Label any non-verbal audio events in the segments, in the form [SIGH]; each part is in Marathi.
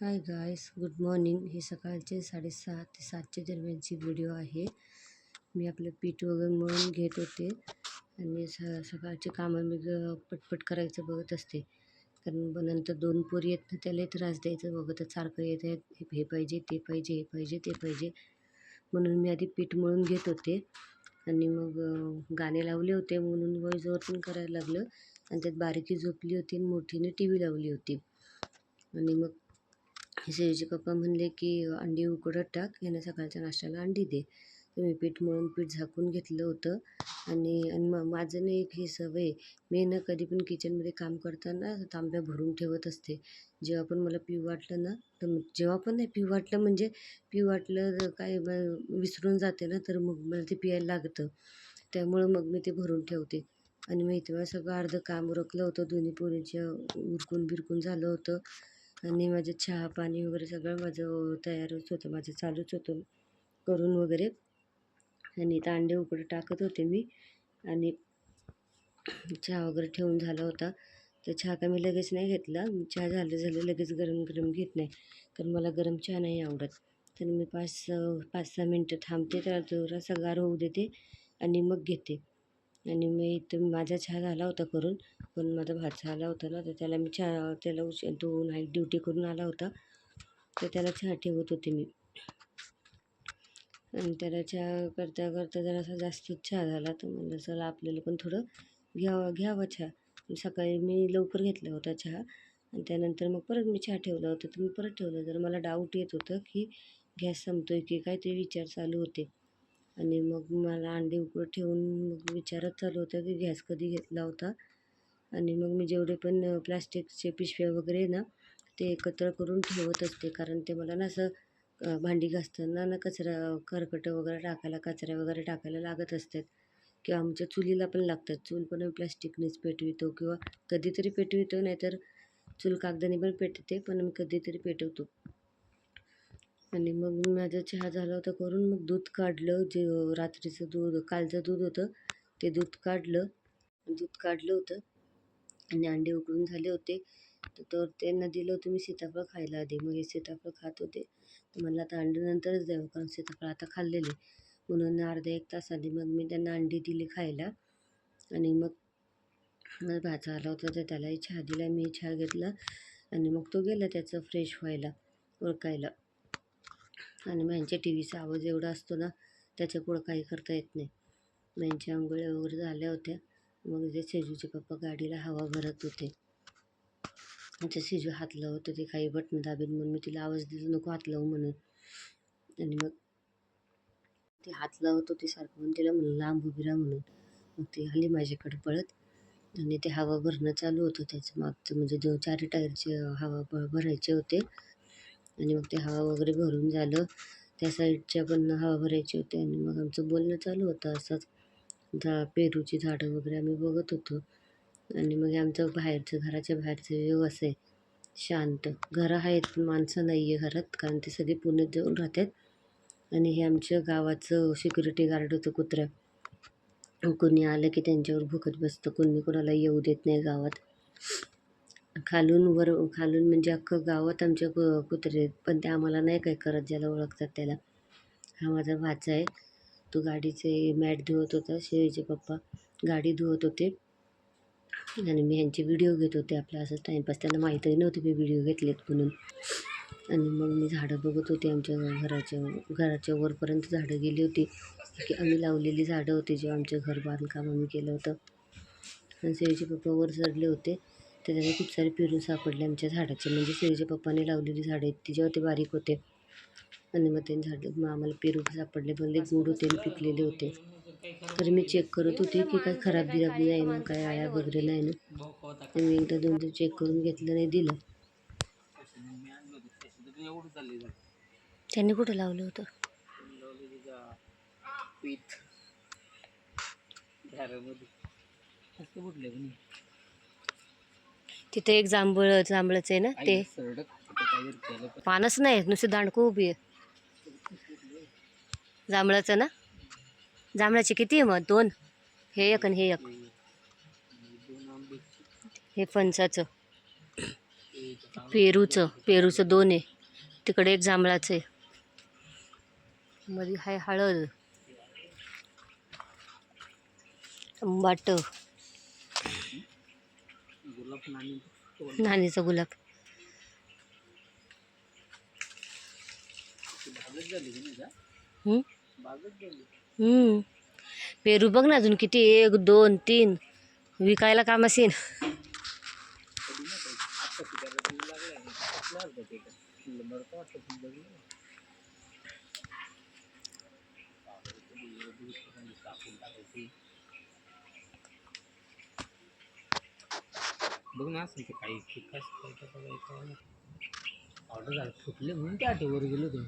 हाय गायस गुड मॉर्निंग हे सकाळचे साडेसहा ते सातच्या दरम्यानची व्हिडिओ आहे मी आपलं पीठ वगैरे मळून घेत होते आणि स सकाळचे कामं मी ग पटपट करायचं बघत असते. कारण मग नंतर दोन पोरी येत ना त्यालाही त्रास द्यायचं बघत. सारखं येत आहेत हे पाहिजे ते पाहिजे हे पाहिजे ते पाहिजे. म्हणून मी आधी पीठ मळून घेत होते आणि मग गाणे लावले होते म्हणून वॉईस ओव्हर पण करायला लागलं. आणि त्यात बारकी झोपली होती आणि मोठीने टी व्ही लावली होती. आणि मग श्रेयचे पप्पा म्हणले की अंडी उकडत टाक यानं सकाळच्या नाश्त्याला अंडी दे. तर मी पीठ मळून पीठ झाकून घेतलं होतं. आणि आणि मग माझं नाही एक ही सवय मी ना कधी पण किचनमध्ये काम करताना तांब्या भरून ठेवत असते. जेव्हा पण मला पिऊ वाटलं ना तर मग जेव्हा पण नाही पिऊ वाटलं म्हणजे पिऊ वाटलं काय विसरून जाते ना तर मग मला ते पियायला लागतं. त्यामुळं मग मी ते भरून ठेवते. आणि मग इथं सगळं अर्धं काम उरकलं होतं. दोन्ही पोरींच्या उरकून बिरकून झालं होतं. आणि माझं चहा पाणी वगैरे सगळं माझं तयारच होतं माझं चालूच होतं करून वगैरे. आणि इथं अंडे उकडे टाकत होते मी आणि चहा वगैरे ठेवून झाला होता. तर चहा का मी लगेच नाही घेतला. चहा झालं झालं लगेच गरम गरम घेत नाही. कारण मला गरम चहा नाही आवडत. तर मी पाच पाच सहा मिनटं थांबते तर थोडासा गार होऊ देते आणि मग घेते. आणि मी इथं माझा चहा झाला होता करून पण माझा भात झाला होता ना तर त्याला मी चहा त्याला उश तो नाईट ड्युटी करून आला होता. तर त्याला चहा ठेवत होते मी. आणि त्याला चहा करता करता जरासा जास्तच चहा झाला तर म्हणलं चला आपल्याला पण थोडं घ्यावा घ्यावा चहा. सकाळी मी लवकर घेतला होता चहा. आणि त्यानंतर मग परत मी चहा ठेवला होता. तर मी परत ठेवलं. जर मला डाऊट येत होतं की गॅस संपतो आहे की काय ते विचार चालू होते. आणि मग मला अंडी उकडत ठेवून मग विचारत चालू होतं की गॅस कधी घेतला होता. आणि मग मी जेवढे पण प्लास्टिकचे पिशव्या वगैरे ना ते एकत्र करून ठेवत असते. कारण ते मला ना असं भांडी घासताना ना कचरा खरकटं वगैरे टाकायला कचरा वगैरे टाकायला लागत असतात. किंवा आमच्या चुलीला पण लागतात. चूल पण आम्ही प्लास्टिकनेच पेटवितो किंवा कधीतरी पेटवितो नाहीतर चूल कागदाने पण पेटते पण आम्ही कधीतरी पेटवतो. आणि मग माझा चहा झाला होता करून मग दूध काढलं. जे रात्रीचं दूध कालचं दूध होतं ते दूध काढलं. दूध काढलं होतं आणि अंडे उकळून झाले होते. तर त्यांना दिलं होतं मी सीताफळ खायला आधी. मग हे सीताफळ खात होते. तर मला आता अंडे नंतरच द्यावं कारण सीताफळ आता खाल्लेले. म्हणून अर्धा एक तासाने मग मी त्यांना अंडी दिली खायला. आणि मग माझा भाचा आला होता तर त्यालाही चहा दिला. मी चहा घेतला आणि मग तो गेला त्याचं फ्रेश व्हायला ओळखायला आणि मॅनच्या टी व्हीचा आवाज एवढा असतो ना त्याच्या पुढं काही करता येत नाही. मॅनच्या आंघोळ्या वगैरे झाल्या होत्या. मग जे सेजूचे पप्पा गाडीला हवा भरत होते. ते सेजू हात लावत होते काही बटन दाबेन म्हणून मी तिला आवाज दिला नको हात लावू म्हणून. आणि मग ती हात लावत होती सारखं म्हणून तिला म्हणून लांब उभी राहा म्हणून. मग ती आली माझ्याकडे पळत आणि ते हवा भरणं चालू होतं. त्याचं मागचं म्हणजे दोन चार टायरचे हवा भरायचे होते. आणि मग ते हवा वगैरे भरून झालं. त्या साईडच्या पण हवा भरायची होती आणि मग आमचं बोलणं चालू होतं असंच. झा पेरूची झाडं वगैरे आम्ही बघत होतो. आणि मग आमचं बाहेरचं घराच्या बाहेरचं व्यू असं आहे. शांत. घरं आहेत माणसं नाही आहे घरात कारण ते सगळे पुण्यात जाऊन राहतात. आणि हे आमच्या गावाचं सिक्युरिटी गार्ड होतं कुत्र्या कोणी आलं की त्यांच्यावर भुकत बसतं. कोणी कोणाला येऊ देत नाही गावात. खालून वर खालून म्हणजे अख्खं गावात आमच्या कु कुत्रे आहेत. पण ते आम्हाला नाही काय करत ज्याला ओळखतात त्याला. हा माझा भाचा आहे. तो गाडीचे मॅट धुवत होता शेळीचे पप्पा. गाडी धुवत होते. आणि मी ह्यांचे व्हिडिओ घेत होते आपला असंच टाईमपास त्यांना माहीतही नव्हतं मी व्हिडिओ घेतलेत म्हणून. आणि मग मी झाडं बघत होते आमच्या घराच्या घराच्या वरपर्यंत झाडं गेली होती. की आम्ही लावलेली झाडं होती जेव्हा आमचं घर बांधकाम आम्ही केलं होतं. आणि शेळीचे पप्पा वर चढले होते. तर खूप सारे पेरू सापडले आमच्या झाडाचे. म्हणजे शेळीच्या पप्पाने लावलेली झाडं आहेत ती जेव्हा ते बारीक होते. आणि मग ते झाड मग आम्हाला पेरू सापडले. पण ते गोड होते आणि पिकलेले होते. तर मी चेक करत होते की काय खराब बिराब नाही ना काय आळ्या वगैरे नाही ना. मी एकदा दोन दिवस चेक करून घेतलं नाही दिलं. त्यांनी कुठं लावलं होतं? तिथे एक जांभळ जांभळच आहे ना ते. पानच नाही नुसते दांडकं उभी आहे जांभळाचं ना? जांभळाचे किती आहे मग? दोन? हे एक आणि हे एक. हे फणसाचं. पेरूचं. पेरूचं दोन आहे. तिकडे एक जांभळाचं आहे. मध्ये हाय हळद. आंबाट नाणीचा गुलाब. हम्म? हम्म. पेरू बघ ना अजून किती एक दोन तीन. विकायला काम असेल बघ ना असं ते काही पिकास काय काय काय ऑर्डर झालं फुटले म्हणून त्या आठवर गेलो होतो.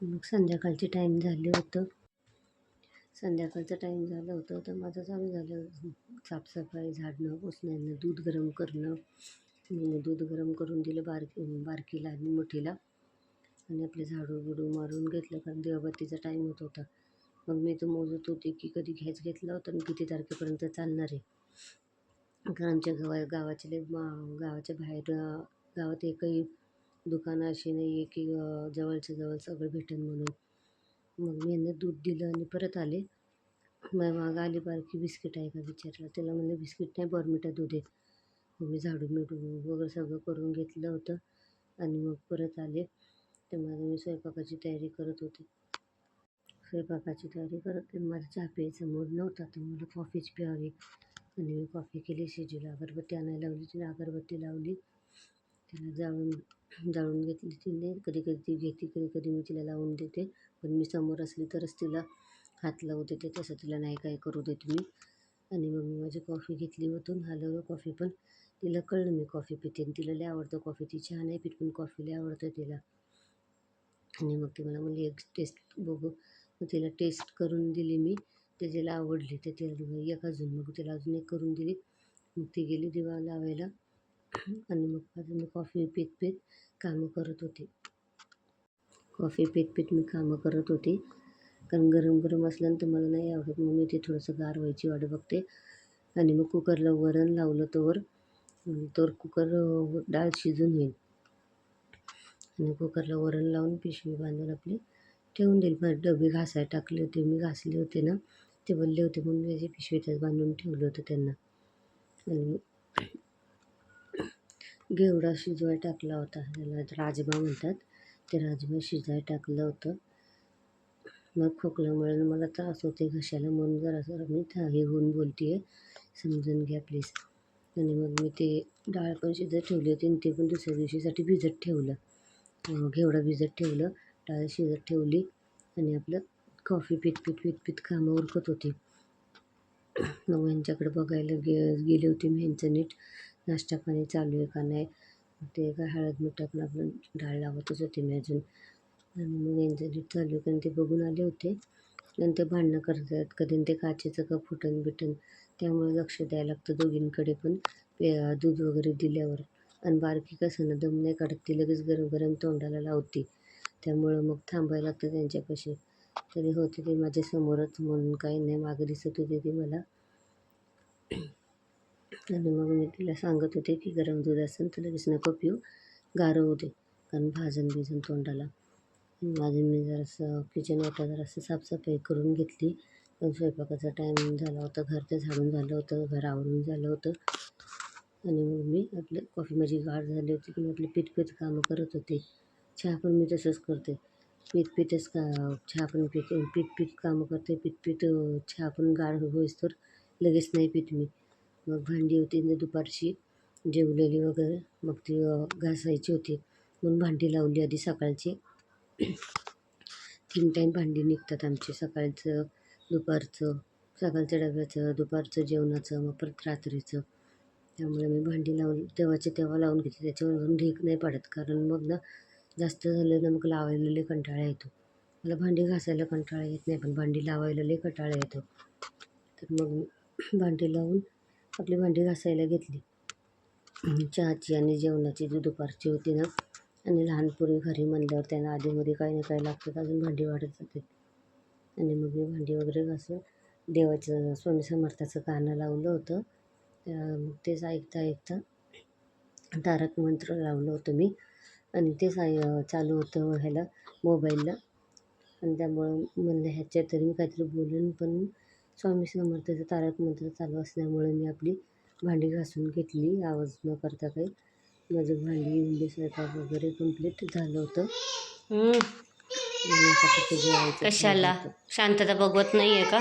मग संध्याकाळचे टाईम झाले होतं. संध्याकाळचं टाईम झालं होतं तर माझं चालू झालं. साफसफाई झाडणं पुसणं दूध गरम करणं. दूध गरम करून दिलं बारकी बारकीला आणि मोठीला. आणि आपले झाडू बिडू मारून घेतलं कारण देवाबत्तीचा टाईम होत होता. मग मी तर मोजत होते की कधी घ्यायचं घेतलं होतं आणि किती तारखेपर्यंत चालणार आहे. कारण आमच्या गावा गावाच्या मा- गावाच्या बाहेर गावात एकही दुकानं अशी नाही आहे की जवळचं जवळच्या जवळ सगळं भेटेल म्हणून. मग मी यांना दूध दिलं आणि परत आले. मग माग आली बारकी बिस्किट आहे का विचारलं. त्याला म्हणलं बिस्किट नाही बॉर्मिटा दूध आहे. मग मी झाडू मिठू वगैरे सगळं करून घेतलं होतं. आणि मग परत आले. तर मग मी स्वयंपाकाची तयारी करत होते. स्वयंपाकाची तयारी करत ते चहा प्यायचा मूड नव्हता तर मला कॉफीच प्यावी आणि मी कॉफी केली शिजूला अगरबत्ती आणायला लावली तिने अगरबत्ती लावली तिला जाळून जाळून घेतली तिने. कधी कधी ती घेते कधी कधी मी तिला लावून देते पण मी समोर असली तरच तिला हात लावू देते तसं तिला नाही काय करू देत मी. आणि मग मी माझी कॉफी घेतली होतून हलवलं कॉफी पण तिला कळलं मी कॉफी पिते आणि तिला लय आवडतं कॉफी ती चहा नाही पित पण कॉफी लय आवडतं तिला. आणि मग ती मला म्हणली एक टेस्ट बघू. तिला टेस्ट करून दिली मी. ते तिला आवडली तर तिला एक अजून मग तिला अजून एक करून दिली. मग ती गेली दिवा लावायला. आणि मग अजून मी कॉफी पीत पीत कामं करत होते. कॉफी पीत पीत मी कामं करत होते. कारण गरम गरम असल्यानंतर मला नाही आवडत. मग मी ते थोडंसं गार व्हायची वाट बघते. आणि मग कुकरला वरण लावलं तोवर. तर कुकर डाळ शिजून होईल आणि कुकरला वरण लावून पिशवी बांधून आपली ठेवून देईल. मग डबे घासायला टाकले होते मी घासले होते ना ते बोलले होते म्हणून मी त्याची पिशवी त्यात बांधून ठेवलं होतं त्यांना. आणि घेवडा शिजवाय टाकला होता. त्याला राजमा म्हणतात. ते राजमा शिजाय टाकलं होतं. मग खोकल्यामुळे मला त्रास होते घशाला म्हणून जरा जरा मी था- हे होऊन बोलते आहे समजून घ्या प्लीज आणि मग मी ते डाळ पण शिजत ठेवली होती आणि ते पण दुसऱ्या दिवशीसाठी भिजत ठेवलं. घेवडा भिजत ठेवलं. डाळ शिजत ठेवली आणि आपलं कॉफी पित पीत पित पित कामं उरकत होती. मग यांच्याकडे बघायला गे गेले होते मी ह्यांचं नीट नाश्ता पाणी चालू आहे का नाही? ते काय हळद मीठ टाकून आपण डाळ लावतच होते मी अजून. आणि मग यांचं नीट चालू आहे कारण ते बघून आले होते. नंतर भांडणं करत आहेत कधी ते काचेचं का फुटन बिटन त्यामुळे लक्ष द्यायला लागतं दोघींकडे पण. पे दूध वगैरे दिल्यावर. आणि बारकी कसं ना दम नाही काढत ती लगेच गरम गरम तोंडाला लावते. त्यामुळं मग थांबायला लागतं त्यांच्यापाशी. तरी होते ते माझ्या समोरच म्हणून काही नाही मागे दिसत होते ते मला. आणि मग मी तिला सांगत होते की गरम दूध असेल तर लगेच नको पिऊ गारं होते कारण भाजन बिजन तोंडाला. माझं मी जरासं किचन वाटा जरासं साफसफाई करून घेतली. पण स्वयंपाकाचा टाईम झाला होता घरचं झाडून झालं होतं घर आवरून झालं होतं. आणि मग मी आपलं कॉफी माझी गाठ झाली होती की मी आपली पीठ पीठ कामं करत होते. चहा पण मी तसंच करते। पीठ पीठच का चहा पण पीठ पीठ पीठ कामं करते। पीठ पीठ चहा पण गाळ होईस तर लगेच नाही पीठ मी। मग भांडी होती ना दुपारची। जेवलेली वगैरे मग ती घासायची होती। म्हणून भांडी लावली आधी सकाळची. तीन टाईम भांडी निघतात आमची. सकाळचं दुपारचं सकाळच्या डब्याचं दुपारचं जेवणाचं मग परत रात्रीचं. त्यामुळे मी भांडी लावून तेव्हाचे तेव्हा लावून घेते त्याच्यावर ढीक नाही पडत. कारण मग ना जास्त झालं ना मग लावायला लई कंटाळा येतो. मला भांडी घासायला कंटाळा येत नाही पण भांडी लावायला लई कंटाळा येतो. तर मग [CLEARS THROAT] भांडी लावून आपली भांडी घासायला घेतली. चहाची आणि जेवणाची जी दुपारची होती ना आणि लहान घरी म्हणल्यावर त्यांना आधीमध्ये काही ना काही लागतं अजून भांडी वाढत जाते आणि मग मी भांडी वगैरे घासून देवाचं स्वामी समर्थाचं गाणं लावलं होतं. मग तेच ऐकता ऐकता तारक मंत्र लावलं होतं मी. आणि तेच आय चालू होतं ह्याला मोबाईलला. आणि त्यामुळं म्हणलं ह्याच्यात तरी मी काहीतरी बोलेन पण स्वामी समर्थाचं तारक मंत्र चालू असल्यामुळे मी आपली भांडी घासून घेतली आवाज न करता काही. माझं भांडी उंडी स्वयंपाक वगैरे कंप्लीट झालं होतं. कशाला? शांतता बघवत नाही आहे का?